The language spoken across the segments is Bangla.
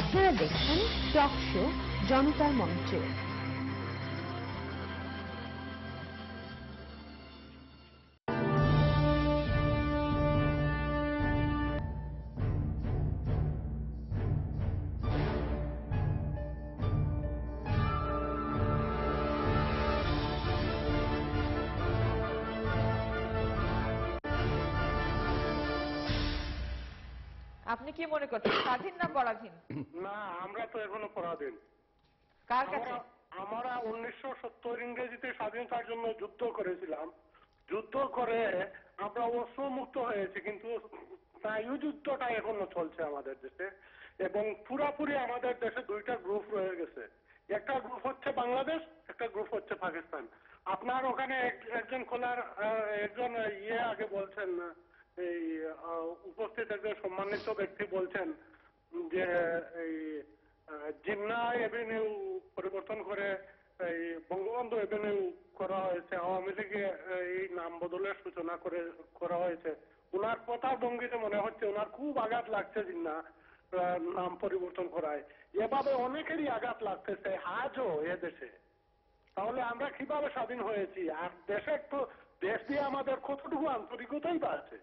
আপনারা দেখছেন টক শো জনতার মঞ্চ। আপনি কি মনে করছেন স্বাধীন না পরাধীন? না আমরা তো এখনও পরাধীন। কার কাছে? আমরা- উনিশশো সত্তর ইংরেজিতে স্বাধীনতার জন্য যুদ্ধ করেছিলাম। যুদ্ধ করে আমরা অস্ত্রমুক্ত হয়েছি কিন্তু স্নায়ু যুদ্ধটা এখনও চলছে আমাদের দেশে। এবং পুরাপুরি আমাদের দেশে দুইটা গ্রুপ রয়ে গেছে। একটা গ্রুপ হচ্ছে বাংলাদেশ একটা গ্রুপ হচ্ছে পাকিস্তান। আপনার ওখানে এক- একজন খোলার একজন ইয়ে আগে বলছেন এই উপস্থিত একজন সম্মানিত ব্যক্তি বলছেন যে, এই জিন্না এভিনিউ পরিবর্তন করে এই বঙ্গবন্ধু এভিনিউ করা হয়েছে। আওয়ামী লীগে এই নাম বদলের সূচনা করে, করা হয়েছে। ওনার কথা ভঙ্গিতে মনে হচ্ছে ওনার খুব আঘাত লাগছে জিন্না নাম পরিবর্তন করায়। এভাবে অনেকেরই আঘাত লাগতেছে, আজও দেশে। তাহলে আমরা কীভাবে স্বাধীন হয়েছি? আর দেশের তো দেশ দিয়ে আমাদের কতটুকু আন্তরিকতাই বা আছে?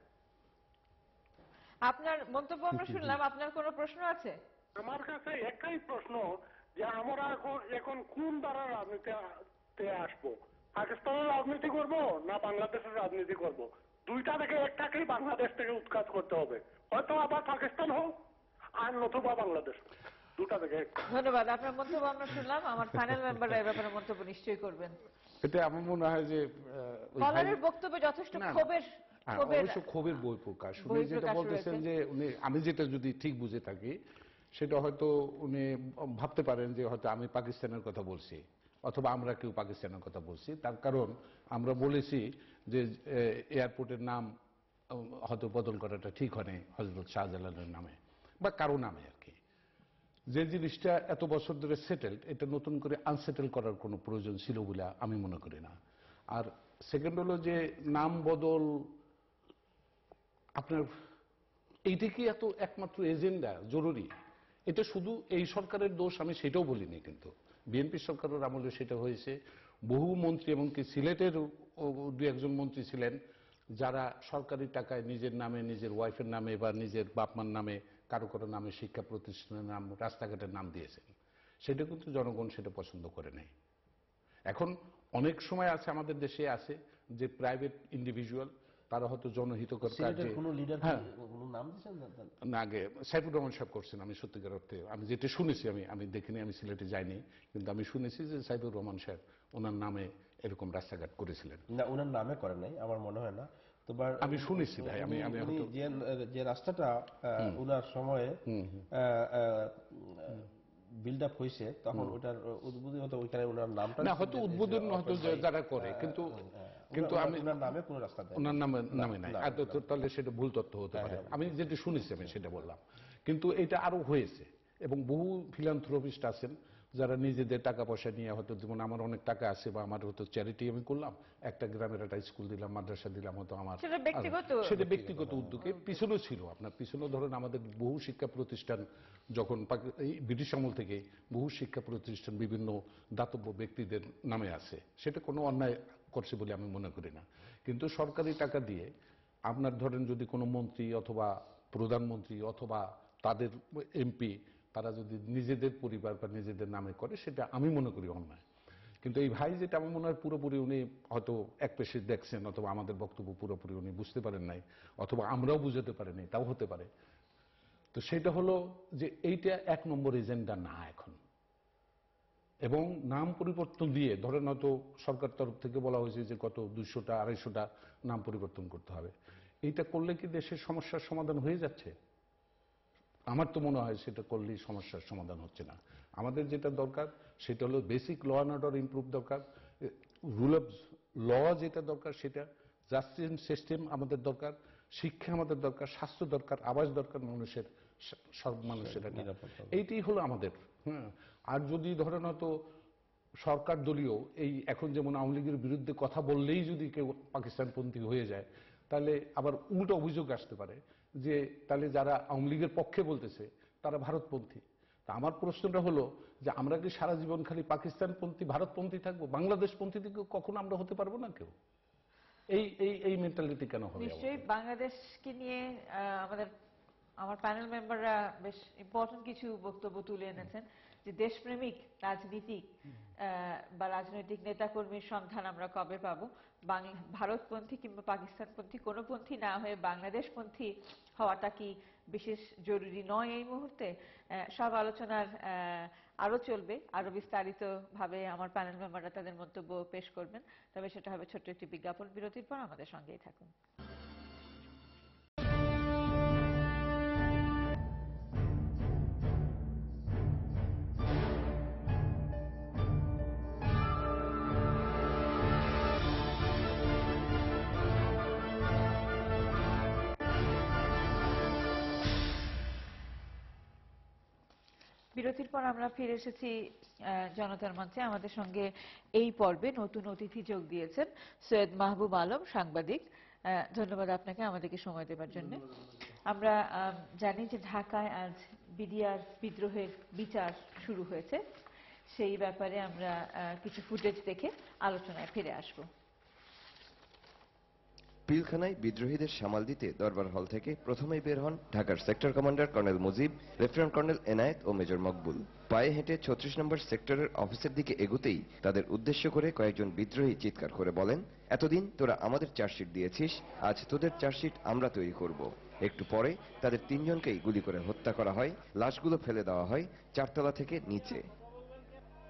আপনার মন্তব্য আমরা শুনলাম আপনার কোনো প্রশ্ন আছে? আমার কাছে একটাই প্রশ্ন যে আমরা এখন কোন দ্বারা রাজনীতিতে আসব? পাকিস্তানের রাজনীতি করব না বাংলাদেশের রাজনীতি করব? দুইটা থেকে একটাকেই বাংলাদেশ থেকে উৎখাত করতে হবে। হয়তো আবার পাকিস্তান হোক আর নতুবা বাংলাদেশ দুটা থেকে ধন্যবাদ আপনার মন্তব্য আমরা শুনলাম। আমার ফাইনাল মেম্বাররা এ ব্যাপারে মন্তব্য নিশ্চয়ই করবেন। এটা আমার মনে হয় যে বক্তব্যে যথেষ্ট ক্ষোভের অবশ্য ক্ষোভের বই প্রকাশ। উনি যেটা বলতেছেন যে উনি আমি যেটা যদি ঠিক বুঝে থাকি সেটা হয়তো উনি ভাবতে পারেন যে হয়তো আমি পাকিস্তানের কথা বলছি অথবা আমরা কেউ পাকিস্তানের কথা বলছি। তার কারণ আমরা বলেছি যে এয়ারপোর্টের নাম হয়তো বদল করাটা ঠিক হয়নি হজরত শাহজালালের নামে বা কারও নামে আর কি। যে জিনিসটা এত বছর ধরে সেটেলড এটা নতুন করে আনসেটেল করার কোনো প্রয়োজন ছিল বলে আমি মনে করি না। আর সেকেন্ড হলো যে নাম বদল আপনার, এইটা কি এত একমাত্র এজেন্ডা? জরুরি। এটা শুধু এই সরকারের দোষ, আমি সেটাও বলিনি কিন্তু। বিএনপি সরকারের আমলে সেটা হয়েছে। বহু মন্ত্রী এমনকি সিলেটের দু একজন মন্ত্রী ছিলেন যারা সরকারি টাকায় নিজের নামে, নিজের ওয়াইফের নামে বা নিজের বাপমার নামে, কারও কারও নামে শিক্ষা প্রতিষ্ঠানের নাম, রাস্তাঘাটের নাম দিয়েছেন। সেটা কিন্তু জনগণ সেটা পছন্দ করে নেই। এখন অনেক সময় আছে, আমাদের দেশে আছে, যে প্রাইভেট ইন্ডিভিজুয়াল তারা হয়তো জনহিতকর কাজে কোনো লিডার হ্যাঁ। কোনো নাম দিয়েছেন না না আগে সাইফুর রহমান সাহেব করছেন আমি সত্যিকার অর্থে আমি যেটা শুনেছি আমি আমি দেখিনি আমি সিলেটে যাইনি কিন্তু আমি শুনেছি যে সাইফুর রহমান সাহেব ওনার নামে এরকম রাস্তাঘাট করেছিলেন। না ওনার নামে করে নাই আমার মনে হয় না। তোমার আমি শুনেছি ভাই, আমি- আমি যে যে রাস্তাটা ওনার সময়ে বিল্ড আপ হয়েছে তখন ওটার উদ্বোধন হতো ওইখানে ওনার নামটা না হয়তো উদ্বোধন হয়তো যারা করে কিন্তু কিন্তু আমি ওনার নামে কোনো রাস্তা ওনার নামে নামে নাই। আর তাহলে সেটা ভুল তথ্য হতে পারে। আমি যেটা শুনেছি আমি সেটা বললাম। কিন্তু এটা আরও হয়েছে এবং বহু ফিলান্থ্রপিস্ট আছেন। যারা নিজেদের টাকা পয়সা নিয়ে হয়তো যেমন আমার অনেক টাকা আছে বা আমার হয়তো চ্যারিটি আমি করলাম একটা গ্রামের একটা স্কুল দিলাম মাদ্রাসা দিলাম হয়তো আমার সেটা ব্যক্তিগত সেটা ব্যক্তিগত উদ্যোগে পিছনেও ছিল আপনার পিছনেও ধরেন আমাদের বহু শিক্ষা প্রতিষ্ঠান যখন এই ব্রিটিশ আমল থেকে বহু শিক্ষা প্রতিষ্ঠান বিভিন্ন দাতব্য ব্যক্তিদের নামে আছে সেটা কোনো অন্যায় করছে বলে আমি মনে করি না। কিন্তু সরকারি টাকা দিয়ে আপনার ধরেন যদি কোনো মন্ত্রী অথবা প্রধানমন্ত্রী অথবা তাদের এমপি তারা যদি নিজেদের পরিবার বা নিজেদের নামে করে, সেটা আমি মনে করি অন্যায়। কিন্তু এই ভাই যেটা, আমার মনে হয় পুরোপুরি উনি হয়তো এক পেশে দেখছেন, অথবা আমাদের বক্তব্য পুরোপুরি উনি বুঝতে পারেন নাই, অথবা আমরাও বুঝাতে পারিনি তাও হতে পারে। তো সেটা হলো যে এইটা এক নম্বর এজেন্ডা না এখন। এবং নাম পরিবর্তন দিয়ে, ধরেন হয়তো সরকার তরফ থেকে বলা হয়েছে যে কত দুইশোটা, আড়াইশোটা নাম পরিবর্তন করতে হবে। এইটা করলে কি দেশের সমস্যার সমাধান হয়ে যাচ্ছে? আমার তো মনে হয় সেটা করলেই সমস্যার সমাধান হচ্ছে না। আমাদের যেটা দরকার সেটা হলো basic law and order improve দরকার। রুল অফ ল যেটা দরকার সেটা জাস্টিস সিস্টেম আমাদের দরকার শিক্ষা আমাদের দরকার স্বাস্থ্য দরকার আবাস দরকার মানুষের সব মানুষের। এইটাই হলো আমাদের হ্যাঁ আর যদি ধরেন হয়তো সরকার দলীয় এই এখন যেমন আওয়ামী লীগের বিরুদ্ধে কথা বললেই যদি কেউ পাকিস্তানপন্থী হয়ে যায় তাহলে আবার উল্টো অভিযোগ আসতে পারে। যে তাহলে যারা আওয়ামী লীগের পক্ষে বলতেছে, তারা ভারতপন্থী। তা আমার প্রশ্নটা হলো যে আমরা কি সারা জীবন খালি পাকিস্তানপন্থী, ভারতপন্থী থাকব? বাংলাদেশপন্থী থেকে কখনো আমরা হতে পারব না কেউ? এই এই এই মেন্টালিটি কেন হবে নিশ্চয়ই বাংলাদেশকে নিয়ে আমাদের, আমার প্যানেল মেম্বাররা বেশ ইম্পর্টেন্ট কিছু বক্তব্য তুলে এনেছেন। যে দেশপ্রেমিক রাজনীতি আহ, বা রাজনৈতিক নেতাকর্মীর সন্ধান আমরা কবে পাবো? বাংলা ভারতপন্থী কিংবা পাকিস্তানপন্থী কোনো পন্থী না হয়ে বাংলাদেশপন্থী হওয়াটা কি বিশেষ জরুরি নয় এই মুহূর্তে? সব আলোচনার আহ, আরও চলবে। আরও বিস্তারিত ভাবে আমার প্যানেল মেম্বাররা তাদের মন্তব্য পেশ করবেন। তবে সেটা হবে ছোট্ট একটি বিজ্ঞাপন। বিরতির পর আমাদের সঙ্গেই থাকুন। বিরতির পর আমরা ফিরে এসেছি জনতার মঞ্চে। আমাদের সঙ্গে এই পর্বে নতুন অতিথি যোগ দিয়েছেন সৈয়দ মাহবুব আলম সাংবাদিক। আহ, ধন্যবাদ আপনাকে আমাদেরকে সময় দেবার জন্য। আমরা আম, জানি যে ঢাকায় আজ বিডিআর বিদ্রোহের বিচার শুরু হয়েছে। সেই ব্যাপারে আমরা আহ, কিছু ফুটেজ দেখে আলোচনায় ফিরে আসব। পিলখানায় বিদ্রোহীদের সামাল দিতে দরবার হল থেকে প্রথমেই বের হন ঢাকার sector commander colonel Mujib lieutenant colonel Enayet ও মেজর মকবুল। পায়ে হেঁটে ছত্রিশ নম্বর সেক্টরের অফিসের দিকে এগুতেই তাদের উদ্দেশ্য করে কয়েকজন বিদ্রোহী চিৎকার করে বলেন, এতদিন তোরা আমাদের চার্জশিট দিয়েছিস, আজ তোদের চার্জশিট আমরা তৈরি করব। একটু পরে তাদের তিনজনকেই গুলি করে হত্যা করা হয়, লাশগুলো ফেলে দেওয়া হয় চারতলা থেকে নিচে।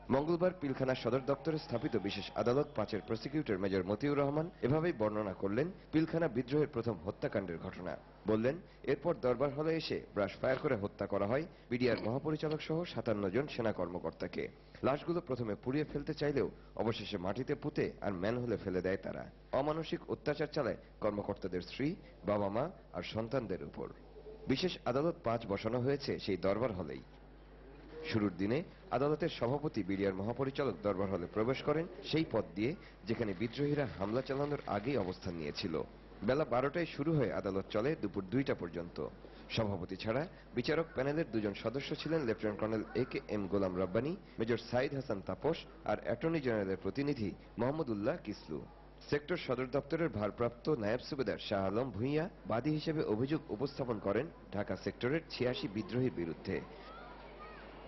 মঙ্গলবার পিলখানা সদর দপ্তরে স্থাপিত বিশেষ আদালত পাঁচের প্রসিকিউটর মেজর মতিউর রহমান এভাবেই বর্ণনা করলেন পিলখানা বিদ্রোহের প্রথম হত্যাকাণ্ডের ঘটনা। বললেন, এরপর দরবার হলে এসে ব্রাশ ফায়ার করে হত্যা করা হয় বিডিআর মহাপরিচালক সহ সাতান্ন জন সেনা কর্মকর্তাকে। লাশগুলো প্রথমে পুড়িয়ে ফেলতে চাইলেও অবশেষে মাটিতে পুঁতে আর ম্যানহোলে ফেলে দেয় তারা। অমানসিক অত্যাচার চালায় কর্মকর্তাদের স্ত্রী, বাবা মা আর সন্তানদের উপর। বিশেষ আদালত পাঁচ বসানো হয়েছে সেই দরবার হলেই। শুরুর দিনে আদালতের সভাপতি বিডিআর মহাপরিচালক দরবার হলে প্রবেশ করেন সেই পথ দিয়ে যেখানে বিদ্রোহীরা হামলা চালানোর আগেই অবস্থান নিয়েছিল। বেলা বারোটায় শুরু হয়ে আদালত চলে দুপুর দুইটা পর্যন্ত। সভাপতি ছাড়া বিচারক প্যানেলের দুজন সদস্য ছিলেন lieutenant colonel A K M Golam Rabbani, major Sayeed Hasan Tapas R attorney জেনারেলের প্রতিনিধি মোহাম্মদ উল্লাহ কিসলু। সেক্টর সদর দপ্তরের ভারপ্রাপ্ত নায়েব সুবেদার শাহ আলম ভূঁইয়া বাদী হিসেবে অভিযোগ উপস্থাপন করেন ঢাকা সেক্টরের ছিয়াশি বিদ্রোহীর বিরুদ্ধে।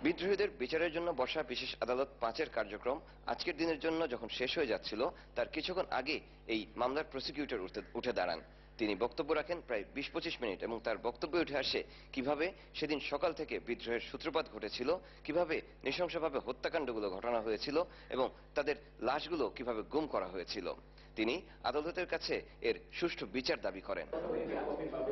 বিদ্রোহীদের বিচারের জন্য বসা বিশেষ আদালত পাঁচের কার্যক্রম আজকের দিনের জন্য যখন শেষ হয়ে যাচ্ছিল, তার কিছুক্ষণ আগে এই মামলার প্রসিকিউটর উঠে- দাঁড়ান। তিনি বক্তব্য রাখেন প্রায় বিশ পঁচিশ মিনিট এবং তার বক্তব্যে উঠে আসে কীভাবে সেদিন সকাল থেকে বিদ্রোহের সূত্রপাত ঘটেছিল কীভাবে নৃশংসভাবে হত্যাকাণ্ডগুলো ঘটানো হয়েছিল এবং তাদের লাশগুলো কীভাবে গুম করা হয়েছিল। তিনি আদালতের কাছে এর সুষ্ঠু বিচার দাবি করেন।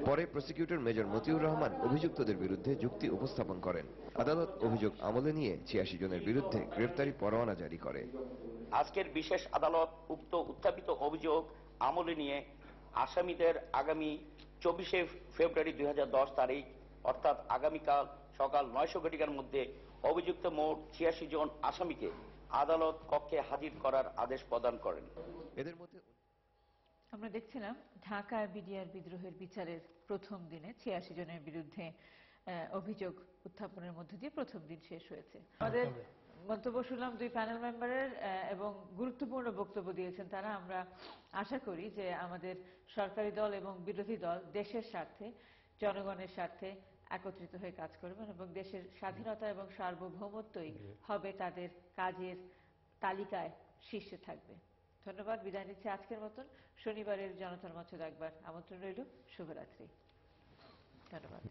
পরে প্রসিকিউটর মেজর মতিউর রহমান অভিযুক্তদের বিরুদ্ধে যুক্তি উপস্থাপন করেন। আদালত অভিযোগ আমলে নিয়ে ছিয়াশি জনের বিরুদ্ধে গ্রেফতারি পরোয়ানা জারি করে। আজকের বিশেষ আদালত উক্ত উত্থাপিত অভিযোগ আমলে নিয়ে আসামিদের আগামী চব্বিশে ফেব্রুয়ারি দুই তারিখ অর্থাৎ আগামীকাল সকাল নয়শো ঘটিকার মধ্যে অভিযুক্ত মোট ছিয়াশি জন আসামিকে আদালত কক্ষে হাজির করার আদেশ প্রদান করেন। এদের মধ্যে আমরা দেখছিলাম ঢাকায় বিডিআর বিদ্রোহের বিচারের প্রথম দিনে ছিয়াশি জনের বিরুদ্ধে আহ, অভিযোগ উত্থাপনের মধ্য দিয়ে প্রথম দিন শেষ হয়েছে। আমাদের মন্তব্য শুনলাম দুই প্যানেল মেম্বারের এবং গুরুত্বপূর্ণ বক্তব্য দিয়েছেন তারা। আমরা আশা করি যে আমাদের সরকারি দল এবং বিরোধী দল দেশের স্বার্থে জনগণের স্বার্থে একত্রিত হয়ে কাজ করবেন এবং দেশের স্বাধীনতা এবং সার্বভৌমত্বই হবে তাদের কাজের তালিকায় শীর্ষে থাকবে। ধন্যবাদ। বিদায় নিচ্ছি আজকের মতন। শনিবারের জনতার মঞ্চ একবার আমন্ত্রণ রইল। শুভরাত্রি। ধন্যবাদ।